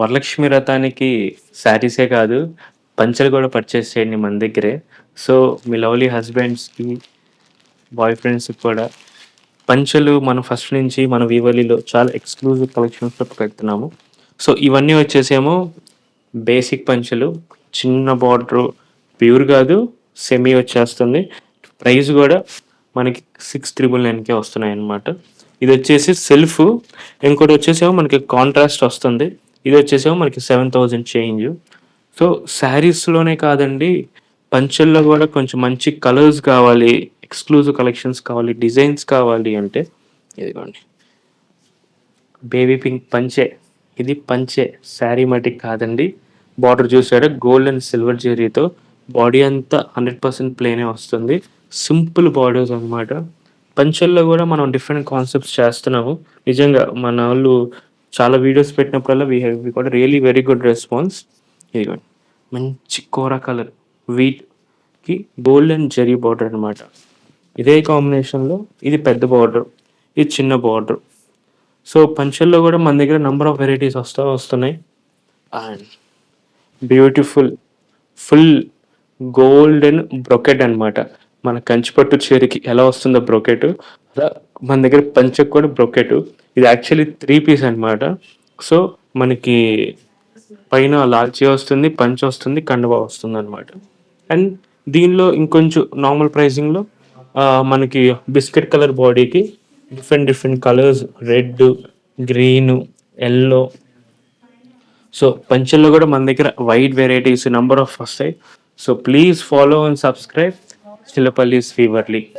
వరలక్ష్మి వ్రతానికి శారీసే కాదు పంచలు కూడా పర్చేస్ చేయండి మన దగ్గరే. సో మీ లవ్లీ హస్బెండ్స్కి బాయ్ ఫ్రెండ్స్కి కూడా పంచలు మనం ఫస్ట్ నుంచి మన వివలిలో చాలా ఎక్స్క్లూజివ్ కలెక్షన్స్లో పెడుతున్నాము. సో ఇవన్నీ వచ్చేసేమో బేసిక్ పంచలు చిన్న బార్డర్ ప్యూర్ కాదు సెమీ వచ్చేస్తుంది. ప్రైస్ కూడా మనకి సిక్స్ త్రిబుల్ నైన్కే వస్తున్నాయి అన్నమాట ఇది వచ్చేసి సెల్ఫ్ ఇంకోటి వచ్చేసేమో మనకి కాంట్రాస్ట్ వస్తుంది. ఇది వచ్చేసేమో మనకి సెవెన్ థౌజండ్ చేంజ్ సో శారీస్లోనే కాదండి పంచల్లో కూడా కొంచెం మంచి కలర్స్ కావాలి ఎక్స్క్లూజివ్ కలెక్షన్స్ కావాలి డిజైన్స్ కావాలి అంటే ఇదిగోండి. బేబీ పింక్ పంచే ఇది పంచే శారీ మటిక్ కాదండి. బార్డర్ చూసారా? గోల్డ్ అండ్ సిల్వర్ జెరీతో బాడీ అంతా హండ్రెడ్ పర్సెంట్ ప్లేనే వస్తుంది. సింపుల్ బార్డర్స్ అన్నమాట. పంచల్లో కూడా మనం డిఫరెంట్ కాన్సెప్ట్స్ చేస్తున్నాము. నిజంగా మన వాళ్ళు చాలా వీడియోస్ పెట్టినప్పుడల్లా వీ హ్యావ్ వీ కూడా రియలీ వెరీ గుడ్ రెస్పాన్స్ ఇదిగోండి మంచి కోరా కలర్ వీట్కి గోల్డ్ అండ్ జెరీ బార్డర్ అనమాట ఇదే కాంబినేషన్లో ఇది పెద్ద బార్డర్ ఇది చిన్న బార్డర్ సో పంచల్లో కూడా మన దగ్గర నెంబర్ ఆఫ్ వెరైటీస్ వస్తా వస్తున్నాయి. And beautiful full golden brocade అనమాట మన కంచిపట్టు చీరకి ఎలా వస్తుందో బ్రోకెట్ అలా మన దగ్గర పంచకు కూడా బ్రొకెట్. ఇది యాక్చువల్లీ త్రీ పీస్ అన్నమాట. సో మనకి పైన లాల్చీ వస్తుంది పంచ వస్తుంది కండువా వస్తుంది అనమాట అండ్ దీనిలో ఇంకొంచెం నార్మల్ ప్రైసింగ్లో మనకి బిస్కెట్ కలర్ బాడీకి different different colours red green yellow. So పంచెల్లో కూడా మన దగ్గర వైడ్ వెరైటీస్ నెంబర్ ఆఫ్ వస్తాయి. So please follow and subscribe. Stylopelus feverly.